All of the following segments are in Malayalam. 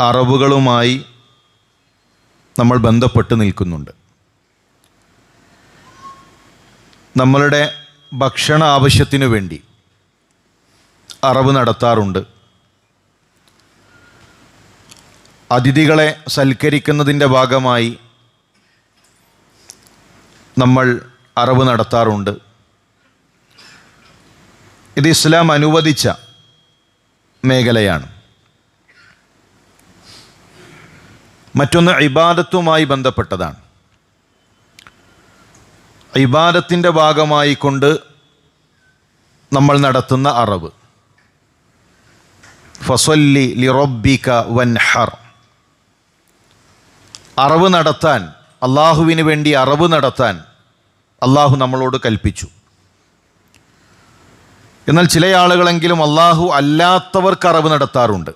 അറബുകളുമായി നമ്മൾ ബന്ധപ്പെട്ട് നിൽക്കുന്നുണ്ട്. നമ്മളുടെ ഭക്ഷണ ആവശ്യത്തിനു വേണ്ടി അറബ് നടത്താറുണ്ട്. അതിഥികളെ സൽക്കരിക്കുന്നതിന്റെ ഭാഗമായി നമ്മൾ അറവ് നടത്താറുണ്ട്. ഇത് ഇസ്ലാം അനുവദിച്ച മേഖലയാണ്. മറ്റൊന്ന് ഇബാദത്തുമായി ബന്ധപ്പെട്ടതാണ്. ഇബാദത്തിന്റെ ഭാഗമായി കൊണ്ട് നമ്മൾ നടത്തുന്ന അറവ്. ഫസൊല്ലി ലിറബിക വൻഹർ. അറവ് നടത്താൻ അള്ളാഹുവിന് വേണ്ടി അറവ് നടത്താൻ അള്ളാഹു നമ്മളോട് കൽപ്പിച്ചു. എന്നാൽ ചില ആളുകളെങ്കിലും അള്ളാഹു അല്ലാത്തവർക്ക് അറവ് നടത്താറുണ്ട്.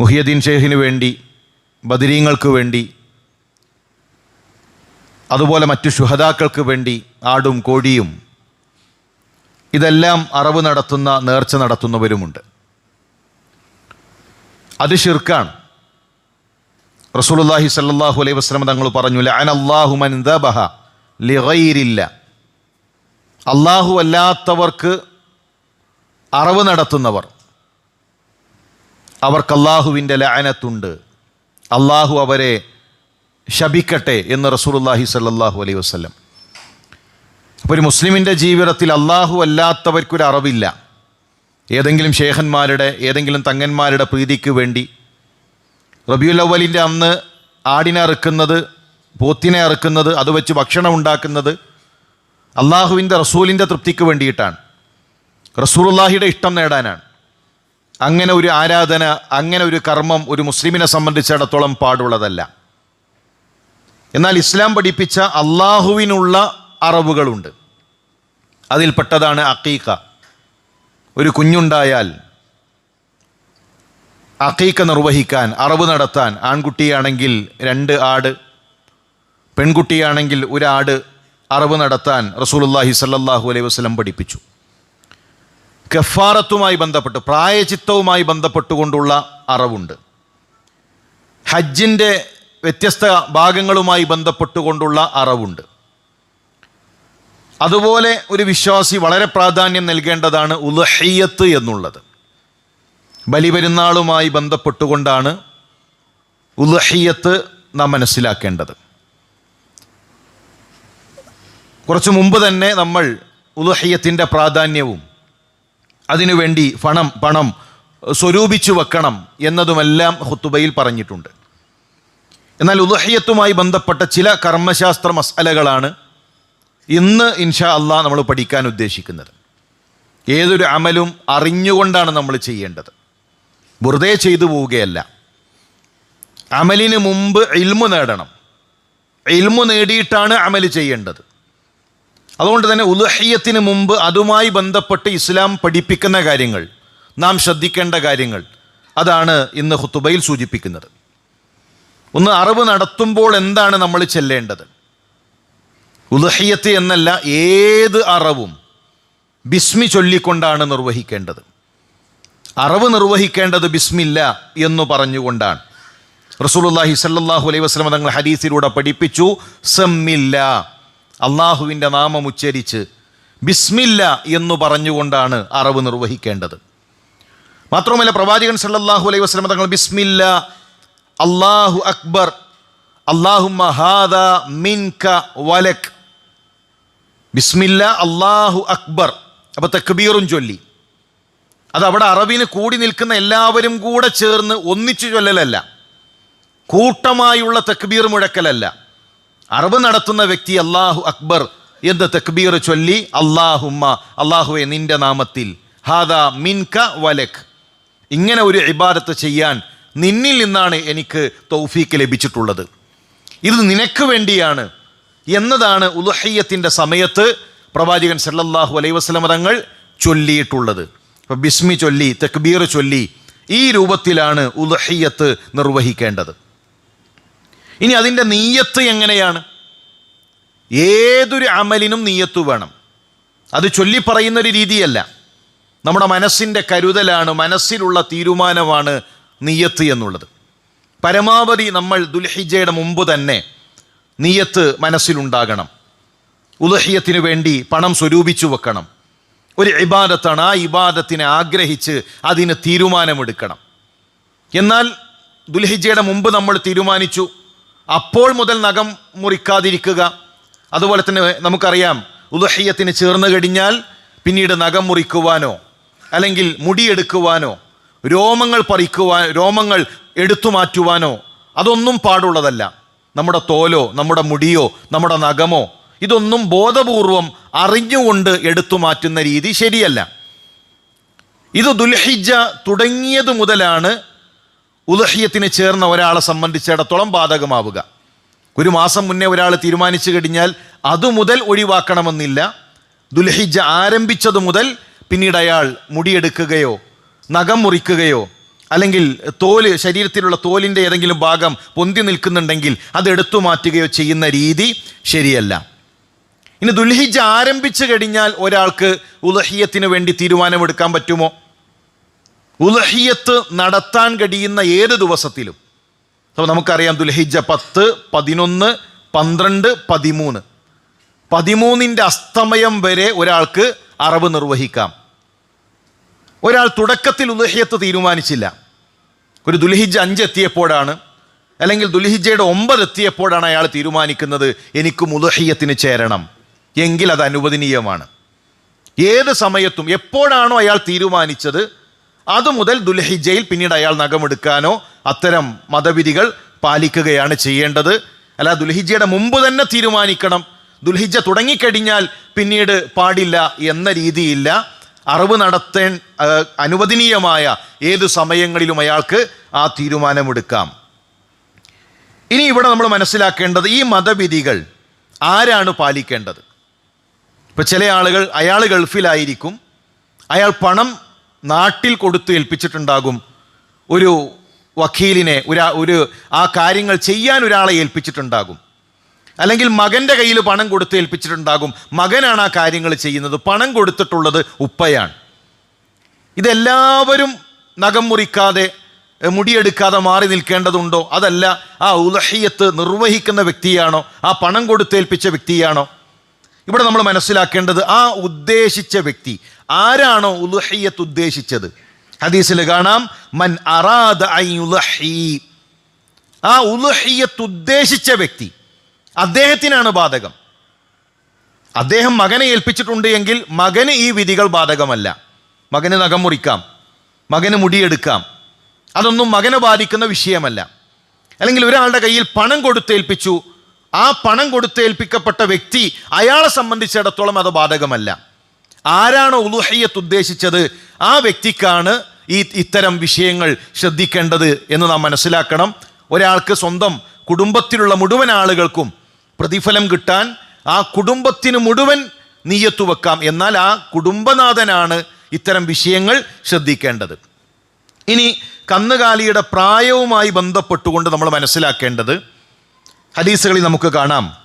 മുഹിയദ്ദീൻ ഷെയ്ഖിന് വേണ്ടി ബദിരീങ്ങൾക്ക് വേണ്ടി അതുപോലെ മറ്റു ശുഹതാക്കൾക്ക് വേണ്ടി ആടും കോഴിയും ഇതെല്ലാം അറവ് നടത്തുന്ന നേർച്ച നടത്തുന്നവരുമുണ്ട്. അത് ഷിർക്കാണ് റസൂലുള്ളാഹി സല്ലല്ലാഹു അലൈഹി വസല്ലം തങ്ങൾ പറഞ്ഞു ലഅന അല്ലാഹു മൻ ദബഹ ലിഗൈരില്ല. അള്ളാഹു അല്ലാത്തവർക്ക് അറവ് നടത്തുന്നവർ. അവർക്ക് അള്ളാഹുവിന്റെ ലഅനത്തുണ്ട്. അള്ളാഹു അവരെ ശപിക്കട്ടെ എന്ന് റസൂലുള്ളാഹി സല്ലാഹു അലൈഹി വസ്ലം അപ്പോൾ ഒരു മുസ്ലിമിന്റെ ജീവിതത്തിൽ അള്ളാഹു അല്ലാത്തവർക്കൊരു അറിവില്ല. ഏതെങ്കിലും ശേഖന്മാരുടെ ഏതെങ്കിലും തങ്ങന്മാരുടെ പ്രീതിക്ക് വേണ്ടി. റബിയുലവലിന്റെ അന്ന് ആടിനെ അറുക്കുന്നത് പോത്തിനെ അറുക്കുന്നത് അത് വെച്ച് ഭക്ഷണം ഉണ്ടാക്കുന്നത് അള്ളാഹുവിന്റെ റസൂലിന്റെ തൃപ്തിക്ക് വേണ്ടിയിട്ടാണ്. റസൂലുള്ളാഹിയുടെ ഇഷ്ടം നേടാനാണ്. അങ്ങനെ ഒരു ആരാധന അങ്ങനെ ഒരു കർമ്മം ഒരു മുസ്ലിമിനെ സംബന്ധിച്ചിടത്തോളം പാടുള്ളതല്ല. എന്നാൽ ഇസ്ലാം പഠിപ്പിച്ച അള്ളാഹുവിനുള്ള അറവുകളുണ്ട്. അതിൽപ്പെട്ടതാണ് അക്കീക്ക ഒരു കുഞ്ഞുണ്ടായാൽ അക്കീക്ക നിർവഹിക്കാൻ അറവ് നടത്താൻ ആൺകുട്ടിയാണെങ്കിൽ രണ്ട് ആട് പെൺകുട്ടിയാണെങ്കിൽ ഒരാട് അറവ് നടത്താൻ റസൂലുള്ളാഹി സല്ലാഹു അലൈഹി വസ്ലം പഠിപ്പിച്ചു. കഫാറത്തുമായി ബന്ധപ്പെട്ട് പ്രായചിത്തവുമായി ബന്ധപ്പെട്ടുകൊണ്ടുള്ള അറവുണ്ട്. ഹജ്ജിന്റെ വ്യത്യസ്ത ഭാഗങ്ങളുമായി ബന്ധപ്പെട്ടുകൊണ്ടുള്ള അറവുണ്ട്. അതുപോലെ ഒരു വിശ്വാസി വളരെ പ്രാധാന്യം നൽകേണ്ടതാണ് ഉലഹയ്യത്ത് എന്നുള്ളത്. ബലിപെരുന്നാളുമായി ബന്ധപ്പെട്ടുകൊണ്ടാണ് ഉലഹയ്യത്ത് നാം മനസ്സിലാക്കേണ്ടത്. കുറച്ചു മുമ്പ് തന്നെ നമ്മൾ ഉലഹയ്യത്തിന്റെ പ്രാധാന്യവും അതിനുവേണ്ടി പണം പണം സ്വരൂപിച്ചു വെക്കണം എന്നതുമെല്ലാം ഹുത്തുബയിൽ പറഞ്ഞിട്ടുണ്ട്. എന്നാൽ ഉദഹയ്യത്തുമായി ബന്ധപ്പെട്ട ചില കർമ്മശാസ്ത്ര മസലകളാണ് ഇന്ന് ഇൻഷാ അള്ളാ നമ്മൾ പഠിക്കാൻ ഉദ്ദേശിക്കുന്നത്. ഏതൊരു അമലും അറിഞ്ഞുകൊണ്ടാണ് നമ്മൾ ചെയ്യേണ്ടത്. വെറുതെ ചെയ്തു പോവുകയല്ല. അമലിന് മുമ്പ് ഇൽമു നേടണം. ഇൽമു നേടിയിട്ടാണ് അമൽ ചെയ്യേണ്ടത്. അതുകൊണ്ട് തന്നെ ഉലഹയ്യത്തിന് മുമ്പ് അതുമായി ബന്ധപ്പെട്ട് ഇസ്ലാം പഠിപ്പിക്കുന്ന കാര്യങ്ങൾ നാം ശ്രദ്ധിക്കേണ്ട കാര്യങ്ങൾ അതാണ് ഇന്ന് ഹുത്തുബയിൽ സൂചിപ്പിക്കുന്നത്. ഒന്ന് അറിവ് നടത്തുമ്പോൾ എന്താണ് നമ്മൾ ചെല്ലേണ്ടത്? ഉലഹയ്യത്ത് എന്നല്ല ഏത് അറവും ബിസ്മി ചൊല്ലിക്കൊണ്ടാണ് നിർവഹിക്കേണ്ടത്. അറിവ് നിർവഹിക്കേണ്ടത് ബിസ്മില്ല എന്ന് പറഞ്ഞുകൊണ്ടാണ്. റസൂലുള്ളാഹി സല്ലാഹു അലൈഹി വസല്ലം തങ്ങൾ ഹദീസിലൂടെ പഠിപ്പിച്ചു സമ്മില്ല. അള്ളാഹുവിന്റെ നാമം ഉച്ചരിച്ച് ബിസ്മില്ല എന്നു പറഞ്ഞുകൊണ്ടാണ് അറവ് നിർവഹിക്കേണ്ടത്. മാത്രമല്ല പ്രവാചകൻ സല്ലാഹു അലൈഹി വസല്ലം തങ്ങൾ ബിസ്മില്ല അള്ളാഹു അക്ബർ അള്ളാഹു മഹാദ മിൻക വലക്. ബിസ്മില്ല അള്ളാഹു അക്ബർ. അപ്പോൾ തക്ബീറും ചൊല്ലി. അത് അവിടെ അറബിന് കൂടി നിൽക്കുന്ന എല്ലാവരും കൂടെ ചേർന്ന് ഒന്നിച്ചു ചൊല്ലലല്ല. കൂട്ടമായുള്ള തക്ബീർ മുഴക്കലല്ല. അറബ് നടത്തുന്ന വ്യക്തി അള്ളാഹു അക്ബർ എന്ന് തക്ബീർ ചൊല്ലി അള്ളാഹുമ്മ അള്ളാഹുവെ നിന്റെ നാമത്തിൽ ഹാദാ മിൻക വലക്. ഇങ്ങനെ ഒരു ഇബാദത്ത് ചെയ്യാൻ നിന്നിൽ നിന്നാണ് എനിക്ക് തൗഫീക്ക് ലഭിച്ചിട്ടുള്ളത്. ഇത് നിനക്ക് വേണ്ടിയാണ് എന്നതാണ് ഉലുഹയ്യത്തിന്റെ സമയത്ത് പ്രവാചകൻ സല്ലല്ലാഹു അലൈഹി വസ്ലമ തങ്ങൾ ചൊല്ലിയിട്ടുള്ളത്. ബിസ്മി ചൊല്ലി തക്ബീർ ചൊല്ലി ഈ രൂപത്തിലാണ് ഉലുഹയ്യത്ത് നിർവഹിക്കേണ്ടത്. ഇനി അതിന്റെ നീയത്ത് എങ്ങനെയാണ്? ഏതൊരു അമലിനും നീയത്ത് വേണം. അത് ചൊല്ലി പറയുന്നൊരു രീതിയല്ല. നമ്മുടെ മനസ്സിന്റെ കരുതലാണ് മനസ്സിലുള്ള തീരുമാനമാണ് നീയത്ത് എന്നുള്ളത്. പരമാവധി നമ്മൾ ദുൽഹിജയുടെ മുമ്പ് തന്നെ നീയത്ത് മനസ്സിലുണ്ടാകണം. ഉദഹ്യത്തിന് വേണ്ടി പണം സ്വരൂപിച്ചു വെക്കണം. ഒരു ഇബാദത്താണ് ആ ഇബാദത്തിനെ ആഗ്രഹിച്ച് അതിന് തീരുമാനമെടുക്കണം. എന്നാൽ ദുൽഹിജയുടെ മുമ്പ് നമ്മൾ തീരുമാനിച്ചു. അപ്പോൾ മുതൽ നഖം മുറിക്കാതിരിക്കുക. അതുപോലെ തന്നെ നമുക്കറിയാം ഉദഹയ്യത്തിന് ചേർന്ന് കഴിഞ്ഞാൽ പിന്നീട് നഖം മുറിക്കുവാനോ അല്ലെങ്കിൽ മുടിയെടുക്കുവാനോ രോമങ്ങൾ പറിക്കുവാൻ രോമങ്ങൾ എടുത്തു മാറ്റുവാനോ അതൊന്നും പാടുള്ളതല്ല. നമ്മുടെ തോലോ നമ്മുടെ മുടിയോ നമ്മുടെ നഖമോ ഇതൊന്നും ബോധപൂർവം അറിഞ്ഞുകൊണ്ട് എടുത്തു മാറ്റുന്ന രീതി ശരിയല്ല. ഇത് ദുൽഹിജ തുടങ്ങിയത് മുതലാണ് ഉലഹിയത്തിന് ചേർന്ന ഒരാളെ സംബന്ധിച്ചിടത്തോളം ബാധകമാവുക. ഒരു മാസം മുന്നേ ഒരാൾ തീരുമാനിച്ചു കഴിഞ്ഞാൽ അതുമുതൽ ഒഴിവാക്കണമെന്നില്ല. ദുൽഹിജ ആരംഭിച്ചതു മുതൽ പിന്നീട് അയാൾ മുടിയെടുക്കുകയോ നഖം മുറിക്കുകയോ അല്ലെങ്കിൽ തോൽ ശരീരത്തിലുള്ള തോലിന്റെ ഏതെങ്കിലും ഭാഗം പൊന്തി നിൽക്കുന്നുണ്ടെങ്കിൽ അത് എടുത്തു മാറ്റുകയോ ചെയ്യുന്ന രീതി ശരിയല്ല. ഇനി ദുൽഹിജ ആരംഭിച്ചു കഴിഞ്ഞാൽ ഒരാൾക്ക് ഉലഹിയത്തിന് വേണ്ടി തീരുമാനമെടുക്കാൻ പറ്റുമോ? ഉലഹിയത്ത് നടത്താൻ കഴിയുന്ന ഏത് ദിവസത്തിലും? അപ്പോൾ നമുക്കറിയാം ദുൽഹിജ പത്ത് പതിനൊന്ന് പന്ത്രണ്ട് പതിമൂന്ന്. പതിമൂന്നിന്റെ അസ്തമയം വരെ ഒരാൾക്ക് അറവ് നിർവഹിക്കാം. ഒരാൾ തുടക്കത്തിൽ ഉലഹിയത്ത് തീരുമാനിച്ചില്ല. ഒരു ദുൽഹിജ അഞ്ച് എത്തിയപ്പോഴാണ് അല്ലെങ്കിൽ ദുൽഹിജയുടെ ഒമ്പത് എത്തിയപ്പോഴാണ് അയാൾ തീരുമാനിക്കുന്നത് എനിക്ക് മുലഹിയത്തിന് ചേരണം. എങ്കിൽ അത് അനുവദനീയമാണ്. ഏത് സമയത്തും എപ്പോഴാണോ അയാൾ തീരുമാനിച്ചത് അതുമുതൽ ദുൽഹിജയിൽ പിന്നീട് അയാൾ നഖമെടുക്കാനോ അത്തരം മതവിധികൾ പാലിക്കുകയാണ് ചെയ്യേണ്ടത്. അല്ല ദുൽഹിജയുടെ മുമ്പ് തന്നെ തീരുമാനിക്കണം. ദുൽഹിജ തുടങ്ങിക്കഴിഞ്ഞാൽ പിന്നീട് പാടില്ല എന്ന രീതിയില്ല. അറിവ് നടത്തേൻ അനുവദനീയമായ ഏത് സമയങ്ങളിലും അയാൾക്ക് ആ തീരുമാനമെടുക്കാം. ഇനി ഇവിടെ നമ്മൾ മനസ്സിലാക്കേണ്ടത് ഈ മതവിധികൾ ആരാണ് പാലിക്കേണ്ടത്? ഇപ്പം ചില ആളുകൾ അയാൾ ഗൾഫിലായിരിക്കും. അയാൾ പണം നാട്ടിൽ കൊടുത്ത് ഏൽപ്പിച്ചിട്ടുണ്ടാകും ഒരു വക്കീലിനെ ഒരു ഒരു ആ കാര്യങ്ങൾ ചെയ്യാൻ ഒരാളെ ഏൽപ്പിച്ചിട്ടുണ്ടാകും. അല്ലെങ്കിൽ മകന്റെ കയ്യിൽ പണം കൊടുത്ത് ഏൽപ്പിച്ചിട്ടുണ്ടാകും. മകനാണ് ആ കാര്യങ്ങൾ ചെയ്യുന്നത്. പണം കൊടുത്തിട്ടുള്ളത് ഉപ്പയാണ്. ഇതെല്ലാവരും നഖം മുറിക്കാതെ മുടിയെടുക്കാതെ മാറി നിൽക്കേണ്ടതുണ്ടോ? അതല്ല ആ ഉലഹിയത്ത് നിർവഹിക്കുന്ന വ്യക്തിയാണോ? ആ പണം കൊടുത്തേൽപ്പിച്ച വ്യക്തിയാണോ? ഇവിടെ നമ്മൾ മനസ്സിലാക്കേണ്ടത് ആ ഉദ്ദേശിച്ച വ്യക്തി ആരാണോ ഉലഹയ്യത്ത് ഉദ്ദേശിച്ചത്? ഹദീസിൽ കാണാം മൻ അറാദ ആ ഉലഹയ്യത്ത് ഉദ്ദേശിച്ച വ്യക്തി അദ്ദേഹത്തിനാണ് ബാധകം. അദ്ദേഹം മകനെ ഏൽപ്പിച്ചിട്ടുണ്ട് എങ്കിൽ മകന് ഈ വിധികൾ ബാധകമല്ല. മകന് നഖം മുറിക്കാം മകന് മുടിയെടുക്കാം. അതൊന്നും മകനെ ബാധിക്കുന്ന വിഷയമല്ല. അല്ലെങ്കിൽ ഒരാളുടെ കയ്യിൽ പണം കൊടുത്തേൽപ്പിച്ചു ആ പണം കൊടുത്തേൽപ്പിക്കപ്പെട്ട വ്യക്തി അയാളെ സംബന്ധിച്ചിടത്തോളം അത് ബാധകമല്ല. ആരാണ് ഉലുഹയ്യത്ത് ഉദ്ദേശിച്ചത്? ആ വ്യക്തിക്കാണ് ഈ ഇത്തരം വിഷയങ്ങൾ ശ്രദ്ധിക്കേണ്ടത് എന്ന് നാം മനസ്സിലാക്കണം. ഒരാൾക്ക് സ്വന്തം കുടുംബത്തിലുള്ള മുഴുവൻ ആളുകൾക്കും പ്രതിഫലം കിട്ടാൻ ആ കുടുംബത്തിന് മുഴുവൻ നീയത്തു വെക്കാം. എന്നാൽ ആ കുടുംബനാഥനാണ് ഇത്തരം വിഷയങ്ങൾ ശ്രദ്ധിക്കേണ്ടത്. ഇനി കന്നുകാലിയുടെ പ്രായവുമായി ബന്ധപ്പെട്ടുകൊണ്ട് നമ്മൾ മനസ്സിലാക്കേണ്ടത് ഹദീസുകളിൽ നമുക്ക് കാണാം.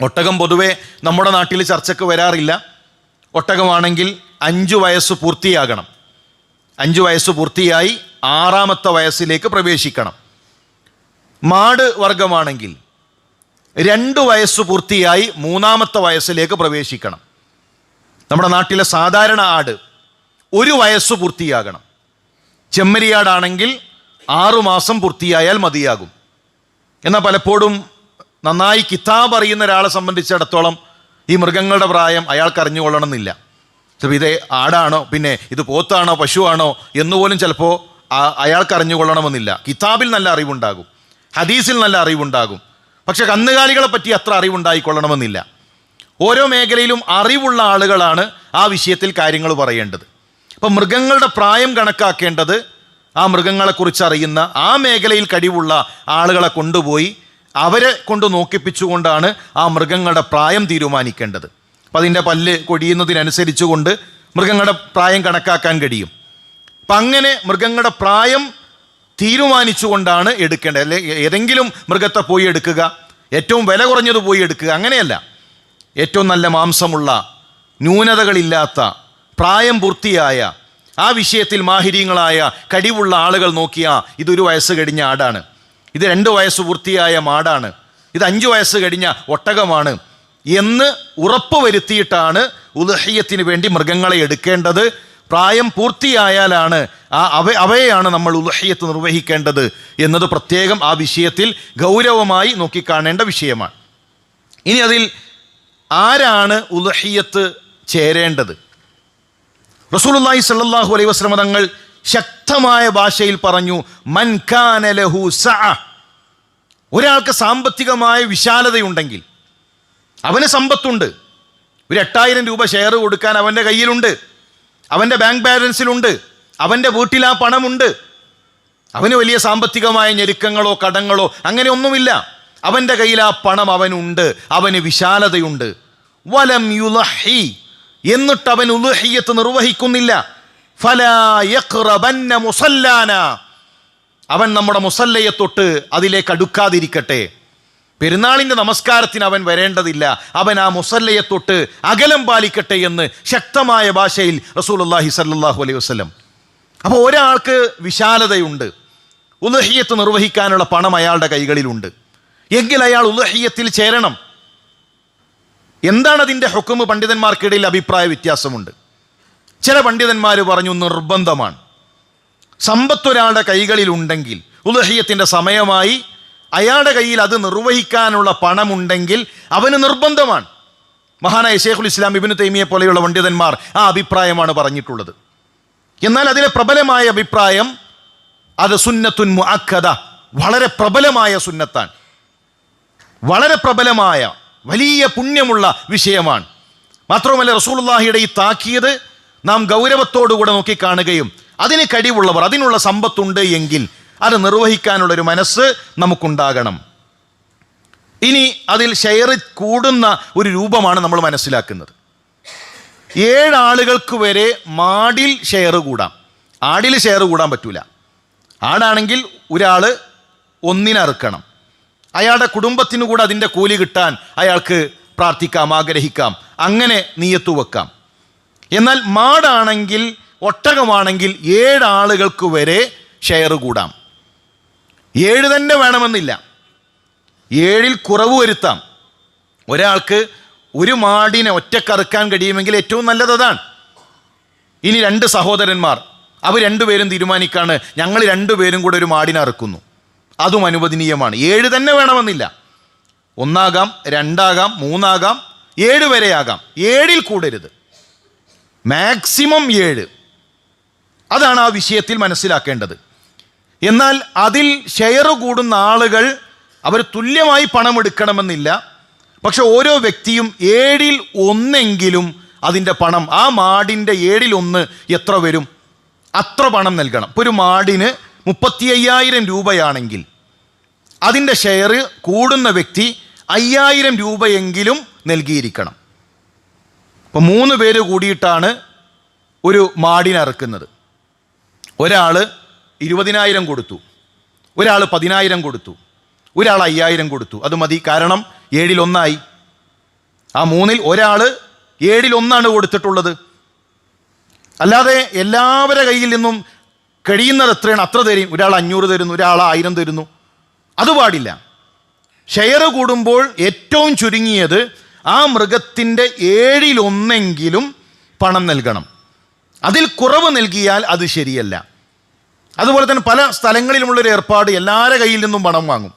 ഒട്ടകം പൊതുവെ നമ്മുടെ നാട്ടിൽ ചർച്ചയ്ക്ക് വരാറില്ല. ഒട്ടകമാണെങ്കിൽ അഞ്ചു വയസ്സ് പൂർത്തിയാകണം. അഞ്ച് വയസ്സ് പൂർത്തിയായി ആറാമത്തെ വയസ്സിലേക്ക് പ്രവേശിക്കണം. മാട് വർഗമാണെങ്കിൽ രണ്ട് വയസ്സ് പൂർത്തിയായി മൂന്നാമത്തെ വയസ്സിലേക്ക് പ്രവേശിക്കണം. നമ്മുടെ നാട്ടിലെ സാധാരണ ആട് ഒരു വയസ്സ് പൂർത്തിയാകണം. ചെമ്മരിയാടാണെങ്കിൽ ആറുമാസം പൂർത്തിയായാൽ മതിയാകും. എന്നാൽ പലപ്പോഴും നന്നായി കിതാബ് അറിയുന്ന ഒരാളെ സംബന്ധിച്ചിടത്തോളം ഈ മൃഗങ്ങളുടെ പ്രായം അയാൾക്ക് അറിഞ്ഞുകൊള്ളണമെന്നില്ല. ചിലപ്പോൾ ഇത് ആടാണോ പിന്നെ ഇത് പോത്താണോ പശുവാണോ എന്നുപോലും ചിലപ്പോൾ അയാൾക്ക് അറിഞ്ഞുകൊള്ളണമെന്നില്ല. കിതാബിൽ നല്ല അറിവുണ്ടാകും ഹദീസിൽ നല്ല അറിവുണ്ടാകും. പക്ഷെ കന്നുകാലികളെ പറ്റി അത്ര അറിവുണ്ടായിക്കൊള്ളണമെന്നില്ല. ഓരോ മേഖലയിലും അറിവുള്ള ആളുകളാണ് ആ വിഷയത്തിൽ കാര്യങ്ങൾ പറയേണ്ടത്. അപ്പം മൃഗങ്ങളുടെ പ്രായം കണക്കാക്കേണ്ടത് ആ മൃഗങ്ങളെക്കുറിച്ച് അറിയുന്ന ആ മേഖലയിൽ കഴിവുള്ള ആളുകളെ കൊണ്ടുപോയി അവരെ കൊണ്ട് നോക്കിപ്പിച്ചുകൊണ്ടാണ് ആ മൃഗങ്ങളുടെ പ്രായം തീരുമാനിക്കേണ്ടത്. അപ്പം അതിന്റെ പല്ല് കൊടിയുന്നതിനനുസരിച്ച് കൊണ്ട് മൃഗങ്ങളുടെ പ്രായം കണക്കാക്കാൻ കഴിയും. അപ്പം അങ്ങനെ മൃഗങ്ങളുടെ പ്രായം തീരുമാനിച്ചുകൊണ്ടാണ് എടുക്കേണ്ടത്. അല്ലെ ഏതെങ്കിലും മൃഗത്തെ പോയി എടുക്കുക ഏറ്റവും വില കുറഞ്ഞത് പോയി എടുക്കുക അങ്ങനെയല്ല. ഏറ്റവും നല്ല മാംസമുള്ള ന്യൂനതകളില്ലാത്ത പ്രായം പൂർത്തിയായ ആ വിഷയത്തിൽ മാഹിര്യങ്ങളായ കഴിവുള്ള ആളുകൾ നോക്കിയാ ഇതൊരു വയസ്സ് കഴിഞ്ഞ ആടാണ്. ഇത് രണ്ട് വയസ്സ് പൂർത്തിയായ മാടാണ്. ഇത് അഞ്ച് വയസ്സ് കഴിഞ്ഞ ഒട്ടകമാണ്. എന്ന് ഉറപ്പ് വരുത്തിയിട്ടാണ് ഉലഹയ്യത്തിന് വേണ്ടി മൃഗങ്ങളെ എടുക്കേണ്ടത്. പ്രായം പൂർത്തിയായാലാണ് ആ അവ അവയെയാണ് നമ്മൾ ഉലഹയ്യത്ത് നിർവഹിക്കേണ്ടത് എന്നത് പ്രത്യേകം ആ വിഷയത്തിൽ ഗൗരവമായി നോക്കിക്കാണേണ്ട വിഷയമാണ്. ഇനി അതിൽ ആരാണ് ഉലഹയ്യത്ത് ചേരേണ്ടത്? റസൂലുള്ളാഹി സല്ലാഹു അലൈഹി വസ്ലമ തങ്ങൾ ശക്തമായ ഭാഷയിൽ പറഞ്ഞു മൻ സ ഒരാൾക്ക് സാമ്പത്തികമായ വിശാലതയുണ്ടെങ്കിൽ അവന് സമ്പത്തുണ്ട്. ഒരു എട്ടായിരം രൂപ ഷെയർ കൊടുക്കാൻ അവന്റെ കയ്യിലുണ്ട്. അവന്റെ ബാങ്ക് ബാലൻസിലുണ്ട്. അവന്റെ വീട്ടിൽ ആ പണമുണ്ട്. അവന് വലിയ സാമ്പത്തികമായ ഞെരുക്കങ്ങളോ കടങ്ങളോ അങ്ങനെ ഒന്നുമില്ല. അവന്റെ കയ്യിൽ ആ പണം അവനുണ്ട്. അവന് വിശാലതയുണ്ട്. വലം യുലഹി. എന്നിട്ട് അവൻ ഉലുഹിയത്ത് നിർവഹിക്കുന്നില്ല മുസല്ലാന. അവൻ നമ്മുടെ മുസല്ലയെ തൊട്ട് അതിലേക്ക് അടുക്കാതിരിക്കട്ടെ. പെരുന്നാളിന്റെ നമസ്കാരത്തിന് അവൻ വരേണ്ടതില്ല. അവൻ ആ മുസല്ലയെ തൊട്ട് അകലം പാലിക്കട്ടെ എന്ന് ശക്തമായ ഭാഷയിൽ റസൂലുള്ളാഹി സല്ലാഹു അലൈഹി വസ്ലം അപ്പോൾ ഒരാൾക്ക് വിശാലതയുണ്ട്. ഉലഹിയത്ത് നിർവഹിക്കാനുള്ള പണം അയാളുടെ കൈകളിലുണ്ട്. എങ്കിൽ അയാൾ ഉലഹിയത്തിൽ ചേരണം. എന്താണ് അതിന്റെ ഹുക്കുമ് പണ്ഡിതന്മാർക്കിടയിൽ അഭിപ്രായ വ്യത്യാസമുണ്ട്? ചില പണ്ഡിതന്മാർ പറഞ്ഞു നിർബന്ധമാണ്. സമ്പത്തൊരാളുടെ കൈകളിലുണ്ടെങ്കിൽ ഉലഹിയത്തിന്റെ സമയമായി അയാളുടെ കയ്യിൽ അത് നിർവഹിക്കാനുള്ള പണമുണ്ടെങ്കിൽ അവന് നിർബന്ധമാണ്. മഹാനായ ഷേഖുൽ ഇസ്ലാം ഇബിന് തൈമിയെ പോലെയുള്ള പണ്ഡിതന്മാർ ആ അഭിപ്രായമാണ് പറഞ്ഞിട്ടുള്ളത്. എന്നാൽ അതിലെ പ്രബലമായ അഭിപ്രായം അത് സുന്നത്തുൻ മുഅക്കദ വളരെ പ്രബലമായ സുന്നത്താണ്. വളരെ പ്രബലമായ വലിയ പുണ്യമുള്ള വിഷയമാണ്. മാത്രവുമല്ല റസൂൽല്ലാഹിയുടെ ഈ താക്കിയത് നാം ഗൗരവത്തോടുകൂടെ നോക്കിക്കാണുകയും അതിന് കഴിവുള്ളവർ അതിനുള്ള സമ്പത്തുണ്ട് എങ്കിൽ അത് നിർവഹിക്കാനുള്ളൊരു മനസ്സ് നമുക്കുണ്ടാകണം. ഇനി അതിൽ ഷെയർ കൂടുന്ന ഒരു രൂപമാണ് നമ്മൾ മനസ്സിലാക്കുന്നത്. ഏഴാളുകൾക്ക് വരെ മാടിൽ ഷെയർ കൂടാം. ആടിൽ ഷെയർ കൂടാൻ പറ്റൂല. ആടാണെങ്കിൽ ഒരാൾ ഒന്നിനറുക്കണം അയാളുടെ കുടുംബത്തിനു കൂടെ അതിന്റെ കൂലി കിട്ടാൻ അയാൾക്ക് പ്രാർത്ഥിക്കാം ആഗ്രഹിക്കാം. അങ്ങനെ നീയത്തു വെക്കാം. എന്നാൽ മാടാണെങ്കിൽ ഒട്ടകമാണെങ്കിൽ ഏഴാളുകൾക്ക് വരെ ഷെയർ കൂടാം. ഏഴ് തന്നെ വേണമെന്നില്ല. ഏഴിൽ കുറവ് വരുത്താം. ഒരാൾക്ക് ഒരു മാടിനെ ഒറ്റക്കറുക്കാൻ കഴിയുമെങ്കിൽ ഏറ്റവും നല്ലത് അതാണ്. ഇനി രണ്ട് സഹോദരന്മാർ. അവർ രണ്ടുപേരും തീരുമാനിക്കാണ്. ഞങ്ങൾ രണ്ടുപേരും കൂടെ ഒരു മാടിനെ അറുക്കുന്നു. അതും അനുവദനീയമാണ്. ഏഴ് തന്നെ വേണമെന്നില്ല. ഒന്നാകാം രണ്ടാകാം മൂന്നാകാം ഏഴ് വരെയാകാം. ഏഴിൽ കൂടരുത്. മാക്സിമം ഏഴ്. അതാണ് ആ വിഷയത്തിൽ മനസ്സിലാക്കേണ്ടത്. എന്നാൽ അതിൽ ഷെയർ കൂടുന്ന ആളുകൾ അവർ തുല്യമായി പണമെടുക്കണമെന്നില്ല. പക്ഷെ ഓരോ വ്യക്തിയും ഏഴിൽ ഒന്നെങ്കിലും അതിന്റെ പണം ആ മാടിന്റെ ഏഴിൽ ഒന്ന് എത്ര വരും? അത്ര പണം നൽകണം. ഇപ്പോൾ ഒരു മാടിന് മുപ്പത്തി അയ്യായിരം രൂപയാണെങ്കിൽ അതിന്റെ ഷെയർ കൂടുന്ന വ്യക്തി അയ്യായിരം രൂപയെങ്കിലും നൽകിയിരിക്കണം. അപ്പോൾ മൂന്ന് പേര് കൂടിയിട്ടാണ് ഒരു മാടിനിറക്കുന്നത് ഒരാൾ ഇരുപതിനായിരം കൊടുത്തു. ഒരാൾ പതിനായിരം കൊടുത്തു. ഒരാൾ അയ്യായിരം കൊടുത്തു. അത് മതി കാരണം ഏഴിലൊന്നായി. ആ മൂന്നിൽ ഒരാൾ ഏഴിലൊന്നാണ് കൊടുത്തിട്ടുള്ളത്. അല്ലാതെ എല്ലാവരുടെ കയ്യിൽ നിന്നും കഴിയുന്നത് എത്രയാണ്? അത്ര തരും. ഒരാൾ അഞ്ഞൂറ് തരുന്നു ഒരാൾ ആയിരം തരുന്നു. അത് പാടില്ല. ഷെയർ കൂടുമ്പോൾ ഏറ്റവും ചുരുങ്ങിയത് ആ മൃഗത്തിന്റെ ഏഴിലൊന്നെങ്കിലും പണം നൽകണം. അതിൽ കുറവ് നൽകിയാൽ അത് ശരിയല്ല. അതുപോലെ തന്നെ പല സ്ഥലങ്ങളിലുമുള്ളൊരു ഏർപ്പാട് എല്ലാവരുടെ കയ്യിൽ നിന്നും പണം വാങ്ങും.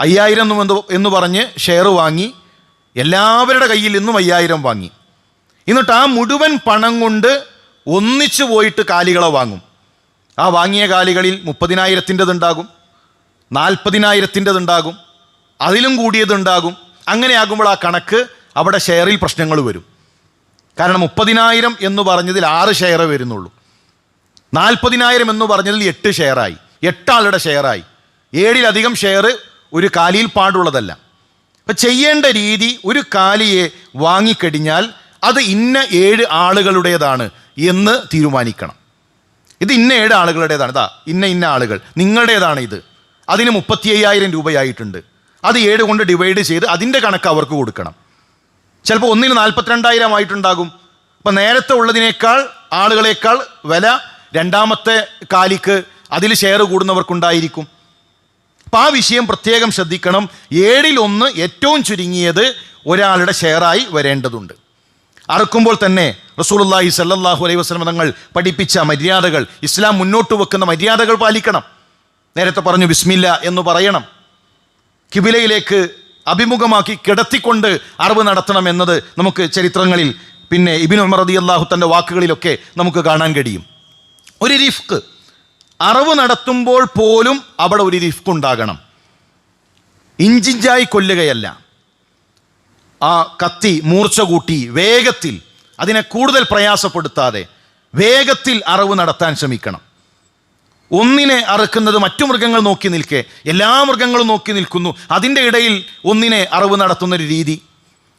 അയ്യായിരം എന്നും എന്ന് പറഞ്ഞ് ഷെയർ വാങ്ങി എല്ലാവരുടെ കയ്യിൽ നിന്നും അയ്യായിരം വാങ്ങി. എന്നിട്ട് ആ മുഴുവൻ പണം കൊണ്ട് ഒന്നിച്ചു പോയിട്ട് കാലികളെ വാങ്ങും. ആ വാങ്ങിയ കാലികളിൽ മുപ്പതിനായിരത്തിന്റെതുണ്ടാകും നാൽപ്പതിനായിരത്തിന്റെതുണ്ടാകും അതിലും കൂടിയതുണ്ടാകും. അങ്ങനെ ആകുമ്പോൾ ആ കണക്ക് അവിടെ ഷെയറിൽ പ്രശ്നങ്ങൾ വരും. കാരണം മുപ്പതിനായിരം എന്ന് പറഞ്ഞതിൽ ആറ് ഷെയർ വരുന്നുള്ളൂ. നാൽപ്പതിനായിരം എന്ന് പറഞ്ഞതിൽ എട്ട് ഷെയറായി. എട്ടാളുടെ ഷെയറായി. ഏഴിലധികം ഷെയർ ഒരു കാലിയിൽ പാടുള്ളതല്ല. അപ്പം ചെയ്യേണ്ട രീതി ഒരു കാലിയെ വാങ്ങിക്കഴിഞ്ഞാൽ അത് ഇന്ന ഏഴ് ആളുകളുടേതാണ്. എന്ന് തീരുമാനിക്കണം. ഇത് ഇന്ന ഏഴ് ആളുകളുടേതാണ്. ഇതാ ഇന്ന ഇന്ന ആളുകൾ. നിങ്ങളുടേതാണ് ഇത്. അതിന് മുപ്പത്തി അയ്യായിരം രൂപയായിട്ടുണ്ട്. അത് ഏഴ് കൊണ്ട് ഡിവൈഡ് ചെയ്ത് അതിന്റെ കണക്ക് അവർക്ക് കൊടുക്കണം. ചിലപ്പോൾ ഒന്നിന് നാൽപ്പത്തിരണ്ടായിരം ആയിട്ടുണ്ടാകും. അപ്പം നേരത്തെ ഉള്ളതിനേക്കാൾ ആളുകളേക്കാൾ വില രണ്ടാമത്തെ കാലിക്ക് അതിൽ ഷെയർ കൂടുന്നവർക്കുണ്ടായിരിക്കും. അപ്പം ആ വിഷയം പ്രത്യേകം ശ്രദ്ധിക്കണം. ഏഴിലൊന്ന് ഏറ്റവും ചുരുങ്ങിയത് ഒരാളുടെ ഷെയറായി വരേണ്ടതുണ്ട്. അറുക്കുമ്പോൾ തന്നെ റസൂലുള്ളാഹി സല്ലാഹു അലൈഹി വസ്ലം തങ്ങൾ പഠിപ്പിച്ച മര്യാദകൾ ഇസ്ലാം മുന്നോട്ട് വെക്കുന്ന മര്യാദകൾ പാലിക്കണം. നേരത്തെ പറഞ്ഞു ബിസ്മില്ല എന്ന് പറയണം. കിബിലയിലേക്ക് അഭിമുഖമാക്കി കിടത്തിക്കൊണ്ട് അറിവ് നടത്തണം എന്നത് നമുക്ക് ചരിത്രങ്ങളിൽ പിന്നെ ഇബിൻ ഉമർ റതി അള്ളാഹു തന്റെ വാക്കുകളിലൊക്കെ നമുക്ക് കാണാൻ കഴിയും. ഒരു റിഫ്ക്ക് അറിവ് നടത്തുമ്പോൾ പോലും അവിടെ ഒരു റിഫ്ക്ക് ഉണ്ടാകണം. ഇഞ്ചിഞ്ചായി കൊല്ലുകയല്ല. ആ കത്തി മൂർച്ച കൂട്ടി വേഗത്തിൽ അതിനെ കൂടുതൽ പ്രയാസപ്പെടുത്താതെ വേഗത്തിൽ അറിവ് നടത്താൻ ശ്രമിക്കണം. ഒന്നിനെ അറുക്കുന്നത് മറ്റു മൃഗങ്ങൾ നോക്കി നിൽക്കെ എല്ലാ മൃഗങ്ങളും നോക്കി നിൽക്കുന്നു. അതിന്റെ ഇടയിൽ ഒന്നിനെ അറിവ് നടത്തുന്ന ഒരു രീതി.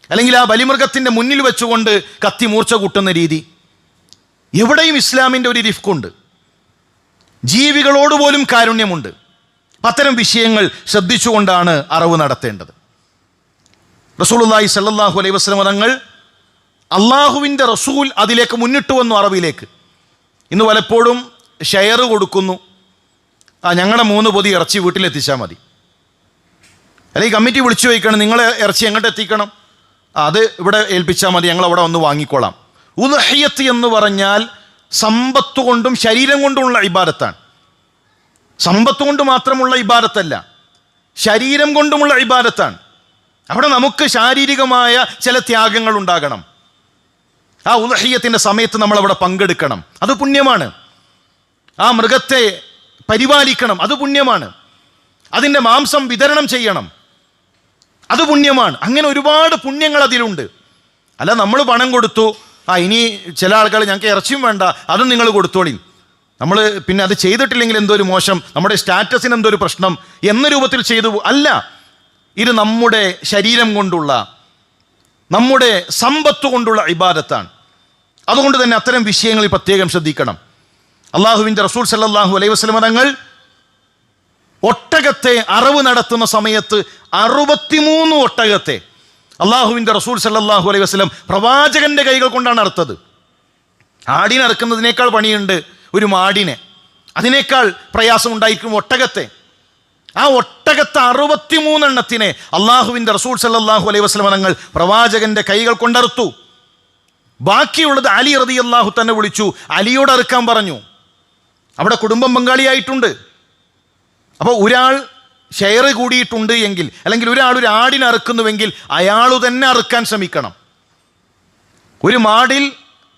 അല്ലെങ്കിൽ ആ ബലിമൃഗത്തിന്റെ മുന്നിൽ വെച്ചുകൊണ്ട് കത്തി മൂർച്ച കൂട്ടുന്ന രീതി. എവിടെയും ഇസ്ലാമിന്റെ ഒരു റിഫ്ക്കുണ്ട് ജീവികളോട് പോലും കാരുണ്യമുണ്ട്. അത്തരം വിഷയങ്ങൾ ശ്രദ്ധിച്ചുകൊണ്ടാണ് അറിവ് നടത്തേണ്ടത്. റസൂലുള്ളാഹി സല്ലാഹു അലൈഹി വസല്ലം തങ്ങൾ അള്ളാഹുവിന്റെ റസൂൽ അതിലേക്ക് മുന്നിട്ട് വന്നു അറബിയിലേക്ക്. ഇന്ന് പലപ്പോഴും ഷെയർ കൊടുക്കുന്നു. ആ ഞങ്ങളുടെ മൂന്ന് പൊതി ഇറച്ചി വീട്ടിലെത്തിച്ചാൽ മതി. അല്ലെങ്കിൽ കമ്മിറ്റി വിളിച്ചു വയ്ക്കണം നിങ്ങൾ ഇറച്ചി എങ്ങോട്ട് എത്തിക്കണം? അത് ഇവിടെ ഏൽപ്പിച്ചാൽ മതി ഞങ്ങൾ അവിടെ വന്ന് വാങ്ങിക്കോളാം. ഉദഹയ്യത്ത് എന്ന് പറഞ്ഞാൽ സമ്പത്ത് കൊണ്ടും ശരീരം കൊണ്ടുമുള്ള ഇബാദത്താണ്. സമ്പത്ത് കൊണ്ട് മാത്രമുള്ള ഇബാദത്തല്ല ശരീരം കൊണ്ടുമുള്ള ഇബാദത്താണ്. അവിടെ നമുക്ക് ശാരീരികമായ ചില ത്യാഗങ്ങൾ ഉണ്ടാകണം. ആ ഉദഹീയത്തിന്റെ സമയത്ത് നമ്മൾ അവിടെ പങ്കെടുക്കണം. അത് പുണ്യമാണ്. ആ മൃഗത്തെ പരിപാലിക്കണം. അത് പുണ്യമാണ്. അതിന്റെ മാംസം വിതരണം ചെയ്യണം. അത് പുണ്യമാണ്. അങ്ങനെ ഒരുപാട് പുണ്യങ്ങൾ അതിലുണ്ട്. അല്ല നമ്മൾ പണം കൊടുത്തു. ആ ഇനി ചില ആൾക്കാർ ഞങ്ങൾക്ക് ഇറച്ചിയും വേണ്ട. അതും നിങ്ങൾ കൊടുത്തോളി. നമ്മൾ പിന്നെ അത് ചെയ്തിട്ടില്ലെങ്കിൽ എന്തോ ഒരു മോശം നമ്മുടെ സ്റ്റാറ്റസിന് എന്തോ ഒരു പ്രശ്നം എന്ന രൂപത്തിൽ ചെയ്തു. അല്ല ഇത് നമ്മുടെ ശരീരം കൊണ്ടുള്ള നമ്മുടെ സമ്പത്ത് കൊണ്ടുള്ള ഇബാദത്താണ്. അതുകൊണ്ട് തന്നെ അത്തരം വിഷയങ്ങളിൽ പ്രത്യേകം ശ്രദ്ധിക്കണം. അള്ളാഹുവിന്റെ റസൂൽ സല്ലാഹു അലൈഹി വസ്ലമതങ്ങൾ ഒട്ടകത്തെ അറിവ് നടത്തുന്ന സമയത്ത് അറുപത്തിമൂന്ന് ഒട്ടകത്തെ അള്ളാഹുവിന്റെ റസൂൽ സല്ലാഹു അലൈഹി വസ്ലം പ്രവാചകന്റെ കൈകൾ കൊണ്ടാണ് അറുത്തത്. ആടിനെ അറുക്കുന്നതിനേക്കാൾ പണിയുണ്ട് ഒരു മാടിനെ. അതിനേക്കാൾ പ്രയാസം ഉണ്ടായിരിക്കും ഒട്ടകത്തെ. ആ ഒട്ടകത്തെ അറുപത്തിമൂന്നെണ്ണത്തിനെ അള്ളാഹുവിന്റെ റസൂൽ സല്ലാഹു അലൈഹി വസ്ലമനങ്ങൾ തങ്ങൾ പ്രവാചകന്റെ കൈകൾ കൊണ്ടറുത്തു. ബാക്കിയുള്ളത് അലി റതി അള്ളാഹു തന്നെ വിളിച്ചു. അലിയോട് അറുക്കാൻ പറഞ്ഞു. അവിടെ കുടുംബം പങ്കാളിയായിട്ടുണ്ട്. അപ്പോൾ ഒരാൾ ഷെയർ കൂടിയിട്ടുണ്ട് എങ്കിൽ അല്ലെങ്കിൽ ഒരാൾ ഒരു ആടിനെ അറുക്കുന്നുവെങ്കിൽ അയാൾ തന്നെ അറുക്കാൻ ശ്രമിക്കണം. ഒരു മാടിൽ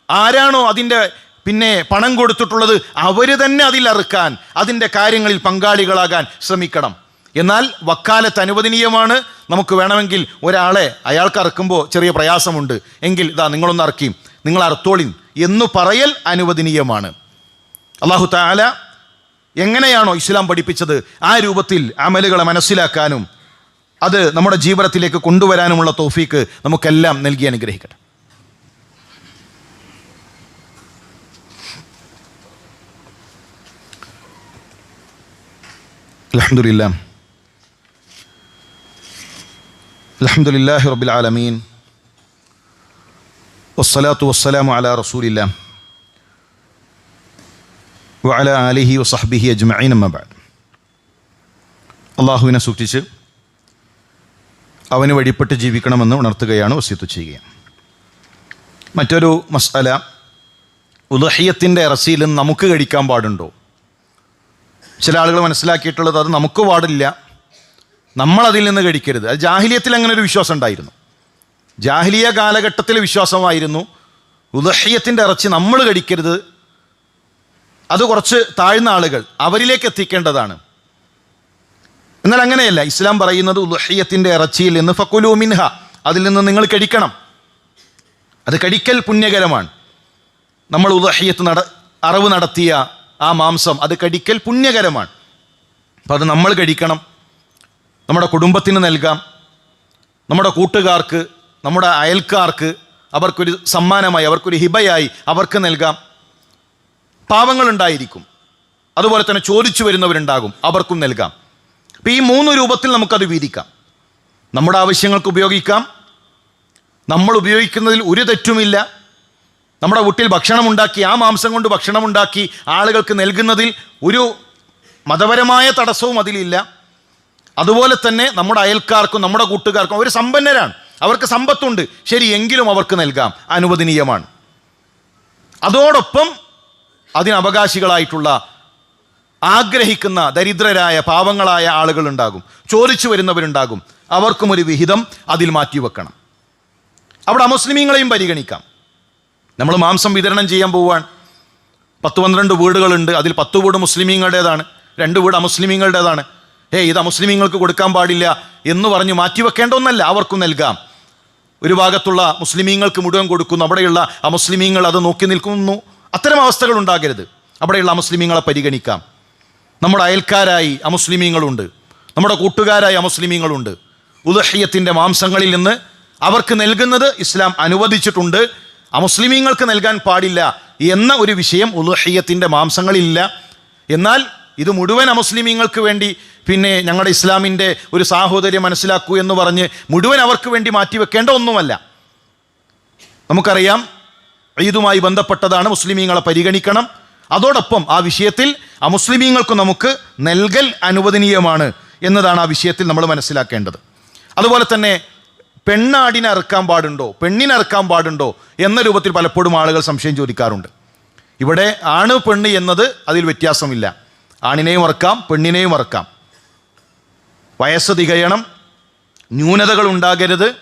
ആരാണോ അതിന്റെ പിന്നെ പണം കൊടുത്തിട്ടുള്ളത് അവർ തന്നെ അതിലറുക്കാൻ അതിന്റെ കാര്യങ്ങളിൽ പങ്കാളികളാകാൻ ശ്രമിക്കണം. എന്നാൽ വക്കാലത്ത് അനുവദനീയമാണ്. നമുക്ക് വേണമെങ്കിൽ ഒരാളെ അയാൾക്ക് അറുക്കുമ്പോൾ ചെറിയ പ്രയാസമുണ്ട്. എങ്കിൽ ഇതാ നിങ്ങളൊന്ന് അറക്കിയും നിങ്ങൾ അറുത്തോളിൻ. എന്ന് പറയൽ അനുവദനീയമാണ്. അള്ളാഹു താല എങ്ങനെയാണോ ഇസ്ലാം പഠിപ്പിച്ചത്? ആ രൂപത്തിൽ അമലുകളെ മനസ്സിലാക്കാനും അത് നമ്മുടെ ജീവിതത്തിലേക്ക് കൊണ്ടുവരാനുമുള്ള തോഫീക്ക് നമുക്കെല്ലാം നൽകി അനുഗ്രഹിക്കട്ടെ. അലഹമുല്ല അലഹമുല്ലാ റബിൽ ആലമീൻ. വസ്സലാത്തു വസ്സലാമു അല റസൂലില്ല. വഅല ആലിഹി വസഹ്ബിഹി അജ്മഈൻ അമ്മബാദ് അള്ളാഹുവിനെ സൂക്ഷിച്ച് അവന് വഴിപ്പെട്ട് ജീവിക്കണമെന്ന് ഉണർത്തുകയാണ് വസ്യത്ത് ചെയ്യുക മറ്റൊരു മസ്അല ഉദഹയ്യത്തിന്റെ ഇറച്ചിയിൽ നമുക്ക് കഴിക്കാൻ പാടുണ്ടോ? ചില ആളുകൾ മനസ്സിലാക്കിയിട്ടുള്ളത് അത് നമുക്ക് പാടില്ല നമ്മളതിൽ നിന്ന് കഴിക്കരുത്. അത് ജാഹിലിയത്തിൽ അങ്ങനെ ഒരു വിശ്വാസം ഉണ്ടായിരുന്നു. ജാഹിലിയ കാലഘട്ടത്തിലെ വിശ്വാസമായിരുന്നു ഉദഹയ്യത്തിന്റെ ഇറച്ചി നമ്മൾ കഴിക്കരുത്. അത് കുറച്ച് താഴ്ന്ന ആളുകൾ അവരിലേക്ക് എത്തിക്കേണ്ടതാണ്. എന്നാൽ അങ്ങനെയല്ല. ഇസ്ലാം പറയുന്നത് ഉദഹയ്യത്തിന്റെ ഇറച്ചിയിൽ നിന്ന് ഫക്കുലു മിൻഹ അതിൽ നിന്ന് നിങ്ങൾ കഴിക്കണം. അത് കഴിക്കൽ പുണ്യകരമാണ്. നമ്മൾ ഉദഹയ്യത്ത് നട അറിവ് നടത്തിയ ആ മാംസം അത് കടിക്കൽ പുണ്യകരമാണ്. അപ്പോൾ അത് നമ്മൾ കഴിക്കണം നമ്മുടെ കുടുംബത്തിന് നൽകാം. നമ്മുടെ കൂട്ടുകാർക്ക് നമ്മുടെ അയൽക്കാർക്ക് അവർക്കൊരു സമ്മാനമായി അവർക്കൊരു ഹിബയായി അവർക്ക് നൽകാം. പാവങ്ങളുണ്ടായിരിക്കും. അതുപോലെ തന്നെ ചോദിച്ചു വരുന്നവരുണ്ടാകും. അവർക്കും നൽകാം. അപ്പം ഈ മൂന്ന് രൂപത്തിൽ നമുക്കത് വീതിക്കാം. നമ്മുടെ ആവശ്യങ്ങൾക്ക് ഉപയോഗിക്കാം. നമ്മൾ ഉപയോഗിക്കുന്നതിൽ ഒരു തെറ്റുമില്ല. നമ്മുടെ വീട്ടിൽ ഭക്ഷണം ഉണ്ടാക്കി ആ മാംസം കൊണ്ട് ഭക്ഷണം ഉണ്ടാക്കി ആളുകൾക്ക് നൽകുന്നതിൽ ഒരു മതപരമായ തടസ്സവും അതിലില്ല. അതുപോലെ തന്നെ നമ്മുടെ അയൽക്കാർക്കും നമ്മുടെ കൂട്ടുകാർക്കും അവർ സമ്പന്നരാണ്. അവർക്ക് സമ്പത്തുണ്ട്. ശരി എങ്കിലും അവർക്ക് നൽകാം. അനുവദനീയമാണ്. അതോടൊപ്പം അതിന് അവകാശികളായിട്ടുള്ള ആഗ്രഹിക്കുന്ന ദരിദ്രരായ പാവങ്ങളായ ആളുകളുണ്ടാകും. ചോദിച്ചു വരുന്നവരുണ്ടാകും. അവർക്കും ഒരു വിഹിതം അതിൽ മാറ്റിവെക്കണം. അവിടെ അമുസ്ലിമീങ്ങളെയും പരിഗണിക്കാം. നമ്മൾ മാംസം വിതരണം ചെയ്യാൻ പോവുകയാണ് പത്ത് പന്ത്രണ്ട് വീടുകളുണ്ട്. അതിൽ പത്ത് വീട് മുസ്ലിമീങ്ങളുടേതാണ്. രണ്ട് വീട് അമുസ്ലിമീങ്ങളുടേതാണ്. ഏ ഇത് അമുസ്ലിമീങ്ങൾക്ക് കൊടുക്കാൻ പാടില്ല എന്ന് പറഞ്ഞ് മാറ്റിവെക്കേണ്ട ഒന്നല്ല അവർക്കും നൽകാം. ഒരു ഭാഗത്തുള്ള മുസ്ലിമീങ്ങൾക്ക് മുഴുവൻ കൊടുക്കുന്നു. അവിടെയുള്ള അമുസ്ലിമീങ്ങൾ അത് നോക്കി നിൽക്കുന്നു. അത്തരം അവസ്ഥകൾ ഉണ്ടാകരുത്. അവിടെയുള്ള അമുസ്ലിമീങ്ങളെ പരിഗണിക്കാം. നമ്മുടെ അയൽക്കാരായി അമുസ്ലിമീങ്ങളുണ്ട്. നമ്മുടെ കൂട്ടുകാരായി അമുസ്ലിമീങ്ങളുണ്ട്. ഉദഹയ്യത്തിന്റെ മാംസങ്ങളിൽ നിന്ന് അവർക്ക് നൽകുന്നത് ഇസ്ലാം അനുവദിച്ചിട്ടുണ്ട്. അമുസ്ലിമീങ്ങൾക്ക് നൽകാൻ പാടില്ല എന്ന ഒരു വിഷയം ഉലുഹയ്യത്തിന്റെ മാംസങ്ങളില്ല. എന്നാൽ ഇത് മുഴുവൻ അമുസ്ലിമീങ്ങൾക്ക് വേണ്ടി പിന്നെ ഞങ്ങളുടെ ഇസ്ലാമിന്റെ ഒരു സാഹോദര്യം മനസ്സിലാക്കൂ എന്ന് പറഞ്ഞ് മുഴുവൻ അവർക്ക് വേണ്ടി മാറ്റിവെക്കേണ്ട ഒന്നുമല്ല. നമുക്കറിയാം ഈദുമായി ബന്ധപ്പെട്ടതാണ് മുസ്ലിമീങ്ങളെ പരിഗണിക്കണം. അതോടൊപ്പം ആ വിഷയത്തിൽ അമുസ്ലിമീങ്ങൾക്ക് നമുക്ക് നൽകൽ അനുവദനീയമാണ് എന്നതാണ് ആ വിഷയത്തിൽ നമ്മൾ മനസ്സിലാക്കേണ്ടത്. അതുപോലെ തന്നെ പെണ്ണാടിനെ അറുക്കാൻ പാടുണ്ടോ? പെണ്ണിനെ അറുക്കാൻ പാടുണ്ടോ? എന്ന രൂപത്തിൽ പലപ്പോഴും ആളുകൾ സംശയം ചോദിക്കാറുണ്ട്. ഇവിടെ ആണ് പെണ്ണ് എന്നത് അതിൽ വ്യത്യാസമില്ല. ആണിനെയും അറുക്കാം പെണ്ണിനെയും അറുക്കാം. വയസ്സ് തികയണം ന്യൂനതകൾ ഉണ്ടാകരുത്.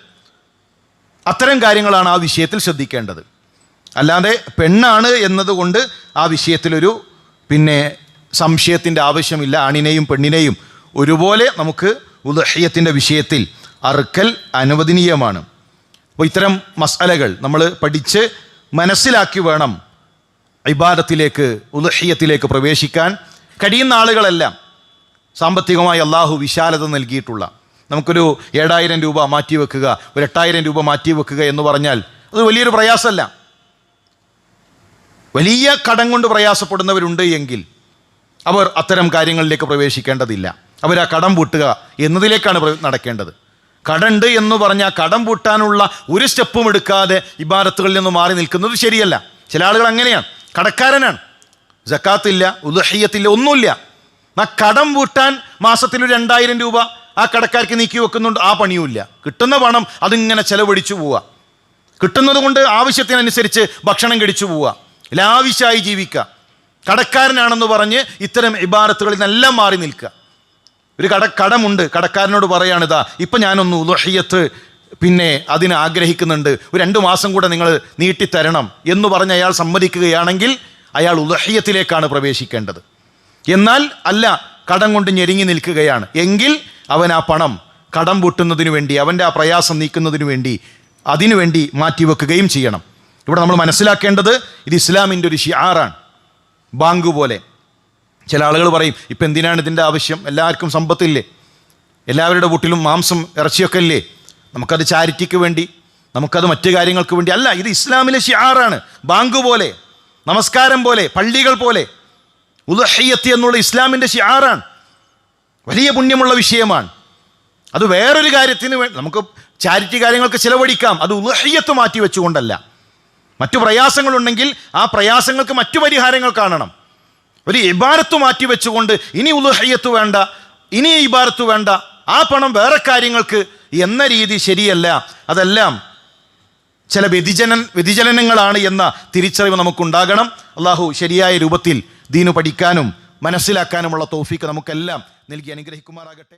അത്തരം കാര്യങ്ങളാണ് ആ വിഷയത്തിൽ ശ്രദ്ധിക്കേണ്ടത്. അല്ലാതെ പെണ്ണാണ് എന്നതുകൊണ്ട് ആ വിഷയത്തിലൊരു പിന്നെ സംശയത്തിന്റെ ആവശ്യമില്ല. ആണിനെയും പെണ്ണിനെയും ഒരുപോലെ നമുക്ക് ഉദഹ്യത്തിന്റെ വിഷയത്തിൽ അറുക്കൽ അനുവദനീയമാണ്. അപ്പോൾ ഇത്തരം മസാലകൾ നമ്മൾ പഠിച്ച് മനസ്സിലാക്കി വേണം ഇബാദത്തിലേക്ക് ഉദഹ്യത്തിലേക്ക് പ്രവേശിക്കാൻ കഴിയുന്ന ആളുകളെല്ലാം സാമ്പത്തികമായി അള്ളാഹു വിശാലത നൽകിയിട്ടുള്ള. നമുക്കൊരു ഏഴായിരം രൂപ മാറ്റി വെക്കുക ഒരു എട്ടായിരം രൂപ മാറ്റി വെക്കുക എന്ന് പറഞ്ഞാൽ അത് വലിയൊരു പ്രയാസമല്ല. വലിയ കടം കൊണ്ട് പ്രയാസപ്പെടുന്നവരുണ്ട് എങ്കിൽ അവർ അത്തരം കാര്യങ്ങളിലേക്ക് പ്രവേശിക്കേണ്ടതില്ല. അവർ ആ കടം പൂട്ടുക എന്നതിലേക്കാണ് നടക്കേണ്ടത്. കടണ്ട് എന്ന് പറഞ്ഞാൽ കടം പൂട്ടാനുള്ള ഒരു സ്റ്റെപ്പും എടുക്കാതെ ഇബാരത്തുകളിൽ നിന്ന് മാറി നിൽക്കുന്നത് ശരിയല്ല. ചില ആളുകൾ അങ്ങനെയാണ്. കടക്കാരനാണ്. ജക്കാത്തില്ല ഉദഹയ്യത്തില്ല ഒന്നുമില്ല. ആ കടം പൂട്ടാൻ മാസത്തിൽ ഒരു രണ്ടായിരം രൂപ ആ കടക്കാർക്ക് നീക്കി വെക്കുന്നുണ്ട്. ആ പണിയുമില്ല. കിട്ടുന്ന പണം അതിങ്ങനെ ചെലവഴിച്ചു പോവുക. കിട്ടുന്നത് കൊണ്ട് ആവശ്യത്തിനനുസരിച്ച് ഭക്ഷണം കഴിച്ചു പോവുക. ലാവിശായി ജീവിക്കുക. കടക്കാരനാണെന്ന് പറഞ്ഞ് ഇത്തരം ഇബാരത്തുകളിൽ നിന്നെല്ലാം മാറി നിൽക്കുക. ഒരു കട കടമുണ്ട്. കടക്കാരനോട് പറയാണിതാ ഇപ്പം ഞാനൊന്ന് ഉലഹിയത്ത് പിന്നെ അതിന് ആഗ്രഹിക്കുന്നുണ്ട്. ഒരു രണ്ട് മാസം കൂടെ നിങ്ങൾ നീട്ടിത്തരണം എന്ന് പറഞ്ഞ് അയാൾ സമ്മതിക്കുകയാണെങ്കിൽ അയാൾ ഉലഹിയത്തിലേക്കാണ് പ്രവേശിക്കേണ്ടത്. എന്നാൽ അല്ല കടം കൊണ്ട് ഞെരുങ്ങി നിൽക്കുകയാണ്. എങ്കിൽ അവൻ ആ പണം കടം പൊട്ടുന്നതിന് വേണ്ടി അവന്റെ ആ പ്രയാസം നീക്കുന്നതിനു വേണ്ടി അതിനുവേണ്ടി മാറ്റിവെക്കുകയും ചെയ്യണം. ഇവിടെ നമ്മൾ മനസ്സിലാക്കേണ്ടത് ഇത് ഇസ്ലാമിന്റെ ഒരു ഷിയാറാണ് ബാങ്ക് പോലെ. ചില ആളുകൾ പറയും ഇപ്പം എന്തിനാണ് ഇതിന്റെ ആവശ്യം? എല്ലാവർക്കും സമ്പത്തില്ലേ? എല്ലാവരുടെ വീട്ടിലും മാംസം ഇറച്ചിയൊക്കെ ഇല്ലേ? നമുക്കത് ചാരിറ്റിക്ക് വേണ്ടി നമുക്കത് മറ്റു കാര്യങ്ങൾക്ക് വേണ്ടി അല്ല ഇത് ഇസ്ലാമിലെ ഷിയാറാണ് ബാങ്ക് പോലെ നമസ്കാരം പോലെ പള്ളികൾ പോലെ. ഉദഹയ്യത്ത് എന്നുള്ള ഇസ്ലാമിന്റെ ഷിയാറാണ് വലിയ പുണ്യമുള്ള വിഷയമാണ്. അത് വേറൊരു കാര്യത്തിന് വേണ്ടി നമുക്ക് ചാരിറ്റി കാര്യങ്ങൾക്ക് ചിലവഴിക്കാം. അത് ഉദഹയ്യത്ത് മാറ്റി വെച്ചുകൊണ്ടല്ല. മറ്റു പ്രയാസങ്ങളുണ്ടെങ്കിൽ ആ പ്രയാസങ്ങൾക്ക് മറ്റു പരിഹാരങ്ങൾ കാണണം. ഒരു ഇബാരത്ത് മാറ്റി വെച്ചുകൊണ്ട് ഇനി ഉലുഹയ്യത്ത് വേണ്ട ഇനി ഇബാരത്ത് വേണ്ട. ആ പണം വേറെ കാര്യങ്ങൾക്ക് എന്ന രീതി ശരിയല്ല. അതെല്ലാം ചില വ്യതിചലൻ വ്യതിചലനങ്ങളാണ് എന്ന തിരിച്ചറിവ് നമുക്കുണ്ടാകണം. അള്ളാഹു ശരിയായ രൂപത്തിൽ ദീനു പഠിക്കാനും മനസ്സിലാക്കാനുമുള്ള തോഫിക്ക് നമുക്കെല്ലാം നൽകി അനുഗ്രഹിക്കുമാറാകട്ടെ.